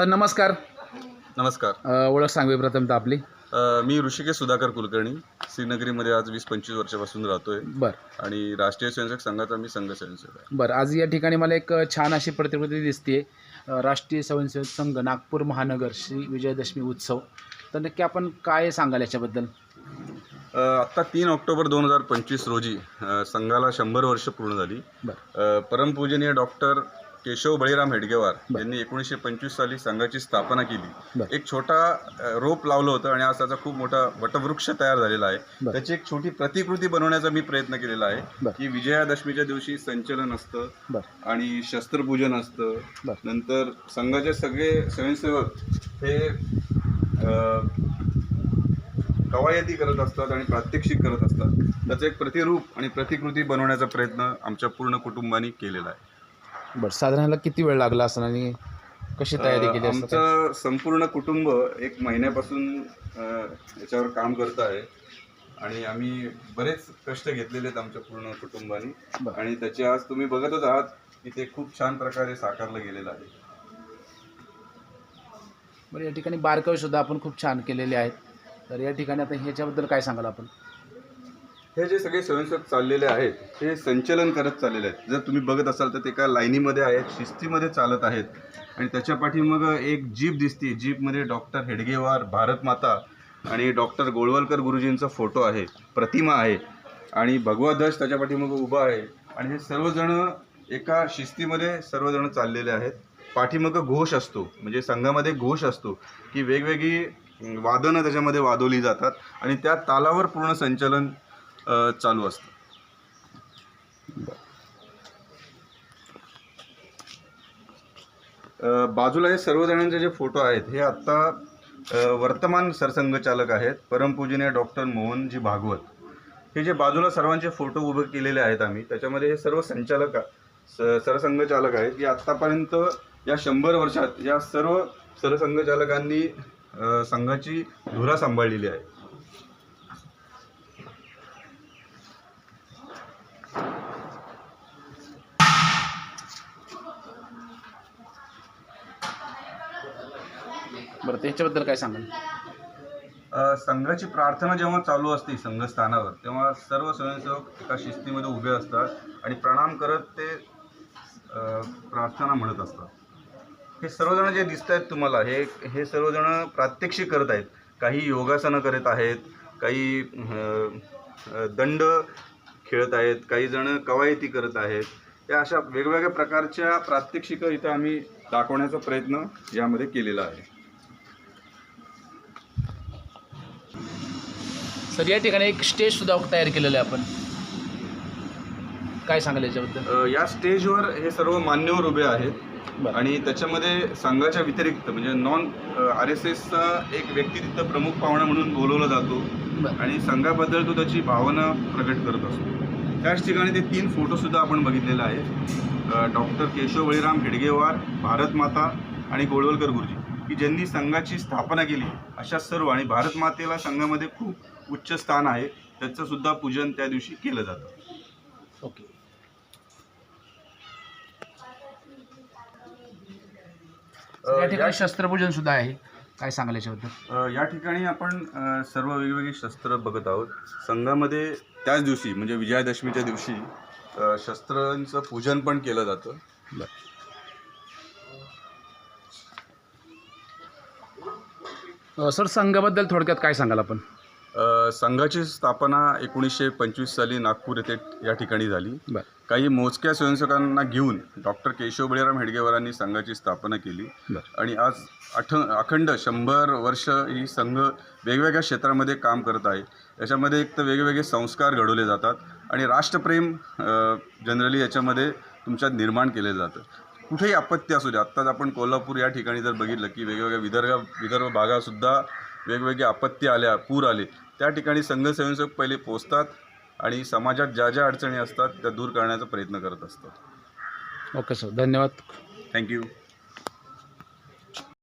Sir नमस्कार. नमस्कार. अ, ओळख सांगवी प्रथमतः आपली. अ, मी ऋषिकेश सुधाकर कुलकर्णी श्रीनगरीमध्ये आज वीस पंचवीस वर्षापासून राहतोय. बरं. आणि राष्ट्रीय स्वयंसेवक संघाचा मी संघ स्वयंसेवक आहे. बरं आज या ठिकाणी मला एक अ, छान अशी प्रतिकृती दिसते राष्ट्रीय स्वयंसेवक संघ नागपूर महानगर श्री विजयदशमी उत्सव. तर नक्की आपण काय सांगाल याच्याबद्दल? अ, आत्ता तीन ऑक्टोबर दोन हजार पंचवीस रोजी अ, संघाला शंभर वर्ष पूर्ण झाली. बरं. अ, परमपूजनीय डॉक्टर केशव बळीराम हेडगेवार. यांनी एकोणीसशे पंचवीस साली संघाची स्थापना केली. एक छोटा रोप लावलं होतं आणि आज त्याचा खूप मोठा वटवृक्ष तयार झालेला आहे. त्याची एक छोटी प्रतिकृती बनवण्याचा मी प्रयत्न केलेला आहे. की विजयादशमीच्या दिवशी संचलन असतं आणि शस्त्रपूजन असतं. नंतर संघाचे सगळे स्वयंसेवक हे कवायती करत असतात आणि प्रात्यक्षिक करत असतात त्याचं एक प्रतिरूप आणि प्रतिकृती बनवण्याचा प्रयत्न आमच्या पूर्ण कुटुंबाने केलेला आहे बरं साधारण किती वेळ लागला असं आणि कशी तयारी केली? आमचं संपूर्ण कुटुंब एक महिन्यापासून अ, याच्यावर काम करत आहे आणि आम्ही बरेच कष्ट घेतलेले आहेत आमच्या पूर्ण कुटुंबाने बरं. आणि त्याचे आज तुम्ही बघतच आहात की ते खूप छान प्रकारे साकारलं गेलेलं आहे बरं या ठिकाणी बारकावे सुद्धा आपण खूप छान केलेले आहेत तर या ठिकाणी आता ह्याच्याबद्दल काय सांगाल आपण हे जे सगळे स्वयंसेवक चाललेले आहेत हे संचलन करत चाललेले आहेत. जर तुम्ही बघत असाल तर ते एका लाईनीमध्ये आहेत शिस्तीमध्ये चालत आहेत. आणि त्याच्या पाठीमग एक जीप दिसते. जीपमध्ये डॉक्टर हेडगेवार भारत माता आणि डॉक्टर गोळवलकर गुरुजींचा फोटो आहे प्रतिमा आहे. आणि भगवा ध्वज त्याच्या पाठीमग उभा आहे. आणि हे सर्वजण एका शिस्तीमध्ये सर्वजण चाललेले आहेत. पाठीमग घोष असतो. म्हणजे संघामध्ये घोष असतो की वेगवेगळी वादनं त्याच्यामध्ये वादवली जातात. आणि त्या तालावर पूर्ण संचलन चालू असतं. बाजूला हे सर्वजणांचे जे फोटो आहेत हे आत्ता वर्तमान सरसंघचालक आहेत परमपूजनीय डॉक्टर मोहनजी भागवत. हे जे बाजूला सर्वांचे फोटो उभे केलेले आहेत आम्ही त्याच्यामध्ये हे सर्व संचालक सरसंघचालक आहेत की आत्तापर्यंत या शंभर वर्षात या सर्व सरसंघचालकांनी संघाची धुरा सांभाळलेली आहे. बरं त्याच्याबद्दल काय सांगाल? अ, संघाची प्रार्थना जेव्हा चालू असते संघस्थानावर तेव्हा सर्व स्वयंसेवक एका शिस्तीमध्ये उभे असतात आणि प्रणाम करत ते अ, प्रार्थना म्हणत असतात. हे सर्वजण जे दिसत आहेत तुम्हाला हे हे सर्वजण प्रात्यक्षिक करत आहेत. काही योगासनं करत आहेत काही अ, अ, दंड खेळत आहेत काही जण कवायती करत आहेत. या अशा वेगवेगळ्या प्रकारच्या प्रात्यक्षिकं इथं आम्ही दाखवण्याचा प्रयत्न यामध्ये केलेला आहे. सर या ठिकाणी एक स्टेज सुद्धा तयार केलेलं आहे आपण. काय सांगाल याच्याबद्दल? अ, या स्टेजवर हे सर्व मान्यवर उभे आहेत. बरं. आणि त्याच्यामध्ये संघाच्या व्यतिरिक्त म्हणजे नॉन आर एस एसचा एक व्यक्ती तिथं प्रमुख पाहुणा म्हणून बोलवला जातो. बरं. आणि संघाबद्दल तो त्याची भावना प्रकट करत असतो. त्याच ठिकाणी ते तीन फोटोसुद्धा आपण बघितलेले आहेत. डॉक्टर केशव बळीराम हेडगेवार भारत माता आणि गोळवलकर गुरुजी. की ज्यांनी संघाची स्थापना केली अशा सर्व आणि भारत मातेला संघामध्ये खूप उच्च स्थान आहे. त्याचं सुद्धा पूजन त्या दिवशी केलं जातं. ओके. या ठिकाणी शस्त्रपूजन सुद्धा आहे. काय सांगाल याच्याबद्दल? अ, या ठिकाणी आपण सर्व वेगवेगळी शस्त्र बघत आहोत. संघामध्ये त्याच दिवशी म्हणजे विजयादशमीच्या दिवशी शस्त्रांचं पूजन पण केलं जातं. अ, सर संघाबद्दल थोडक्यात काय सांगाल आपण? अ, संघाची स्थापना एकोणीसशे पंचवीस साली नागपूर येथे या ठिकाणी झाली. बरं. काही मोजक्या स्वयंसेवकांना घेऊन डॉक्टर केशव बळीराम हेडगेवारांनी संघाची स्थापना केली. बरं. आणि आज अठ अखंड शंभर वर्ष ही संघ वेगवेगळ्या क्षेत्रामध्ये काम करत आहे. याच्यामध्ये एक तर वेगवेगळे संस्कार घडवले जातात आणि राष्ट्रप्रेम जनरली याच्यामध्ये तुमच्यात निर्माण केले जातं. कुठेही आपत्ती असू दे. आत्ताच आपण कोल्हापूर या ठिकाणी जर बघितलं की वेगवेगळ्या विदर्भ विदर्भ भागातसुद्धा वेगवेगळे आपत्ती आल्या पूर आले. त्या ठिकाणी संघ स्वयंसेवक पहिले पोचतात आणि समाजात ज्या ज्या अडचणी असतात त्या दूर करण्याचा प्रयत्न करत असतात. Okay sir. धन्यवाद. Thank you.